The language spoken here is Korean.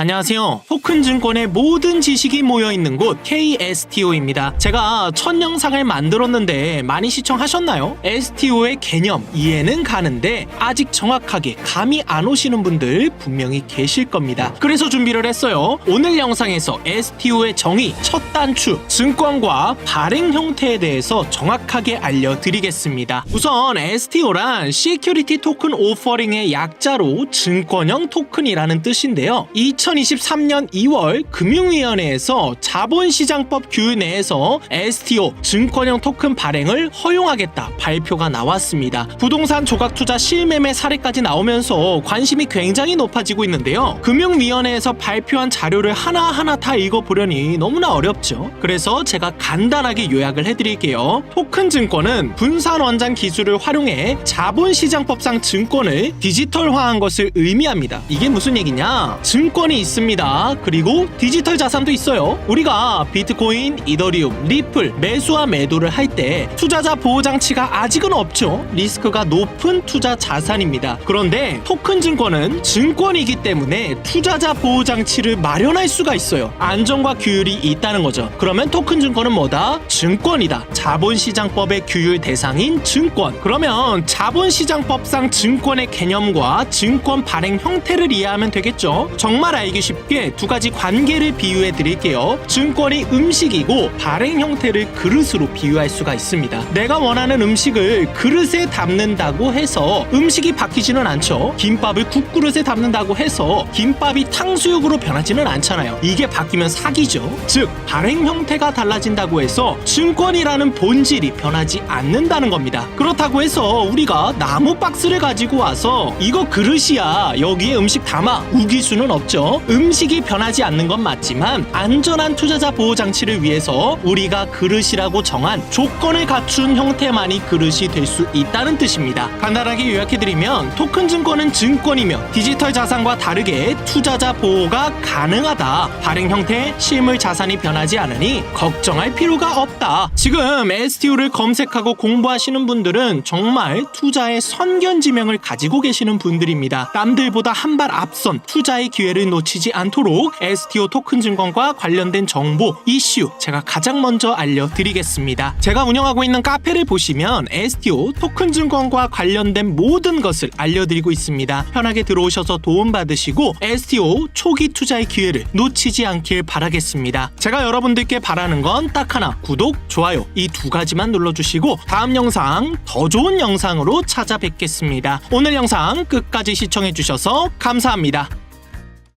안녕하세요. 토큰증권의 모든 지식이 모여있는 곳 KSTO입니다. 제가 첫 영상을 만들었는데 많이 시청하셨나요? STO의 개념 이해는 가는데 아직 정확하게 감이 안 오시는 분들 분명히 계실 겁니다. 그래서 준비를 했어요. 오늘 영상에서 STO의 정의, 첫 단추, 증권과 발행 형태에 대해서 정확하게 알려드리겠습니다. 우선 STO란 Security Token Offering의 약자로 증권형 토큰이라는 뜻인데요. 2023년 2월 금융위원회에서 자본시장법 규율 내에서 STO 증권형 토큰 발행을 허용하겠다 발표가 나왔습니다. 부동산 조각 투자 실매매 사례까지 나오면서 관심이 굉장히 높아지고 있는데요. 금융위원회에서 발표한 자료를 하나하나 다 읽어보려니 너무나 어렵죠. 그래서 제가 간단하게 요약을 해드릴게요. 토큰 증권은 분산 원장 기술을 활용해 자본시장법상 증권을 디지털화한 것을 의미합니다. 이게 무슨 얘기냐? 증권이 있습니다. 그리고 디지털 자산도 있어요. 우리가 비트코인, 이더리움, 리플 매수와 매도를 할 때 투자자 보호 장치가 아직은 없죠. 리스크가 높은 투자 자산입니다. 그런데 토큰 증권은 증권이기 때문에 투자자 보호 장치를 마련할 수가 있어요. 안정과 규율이 있다는 거죠. 그러면 토큰 증권은 뭐다? 증권이다. 자본시장법의 규율 대상인 증권. 그러면 자본시장법상 증권의 개념과 증권 발행 형태를 이해하면 되겠죠. 정말 알기 쉽게 두 가지 관계를 비유해 드릴게요. 증권이 음식이고 발행 형태를 그릇으로 비유할 수가 있습니다. 내가 원하는 음식을 그릇에 담는다고 해서 음식이 바뀌지는 않죠. 김밥을 국그릇에 담는다고 해서 김밥이 탕수육으로 변하지는 않잖아요. 이게 바뀌면 사기죠. 즉 발행 형태가 달라진다고 해서 증권이라는 본질이 변하지 않는다는 겁니다. 그렇다고 해서 우리가 나무 박스를 가지고 와서 이거 그릇이야 여기에 음식 담아 우길 수는 없죠. 음식이 변하지 않는 건 맞지만 안전한 투자자 보호 장치를 위해서 우리가 그릇이라고 정한 조건을 갖춘 형태만이 그릇이 될 수 있다는 뜻입니다. 간단하게 요약해드리면 토큰 증권은 증권이며 디지털 자산과 다르게 투자자 보호가 가능하다. 발행 형태, 실물 자산이 변하지 않으니 걱정할 필요가 없다. 지금 STO를 검색하고 공부하시는 분들은 정말 투자의 선견지명을 가지고 계시는 분들입니다. 남들보다 한 발 앞선 투자의 기회를 놓치지 않도록 STO 토큰 증권과 관련된 정보, 이슈 제가 가장 먼저 알려드리겠습니다. 제가 운영하고 있는 카페를 보시면 STO 토큰 증권과 관련된 모든 것을 알려드리고 있습니다. 편하게 들어오셔서 도움받으시고 STO 초기 투자의 기회를 놓치지 않길 바라겠습니다. 제가 여러분들께 바라는 건 딱 하나 구독, 좋아요 이 두 가지만 눌러주시고 다음 영상 더 좋은 영상으로 찾아뵙겠습니다. 오늘 영상 끝까지 시청해주셔서 감사합니다.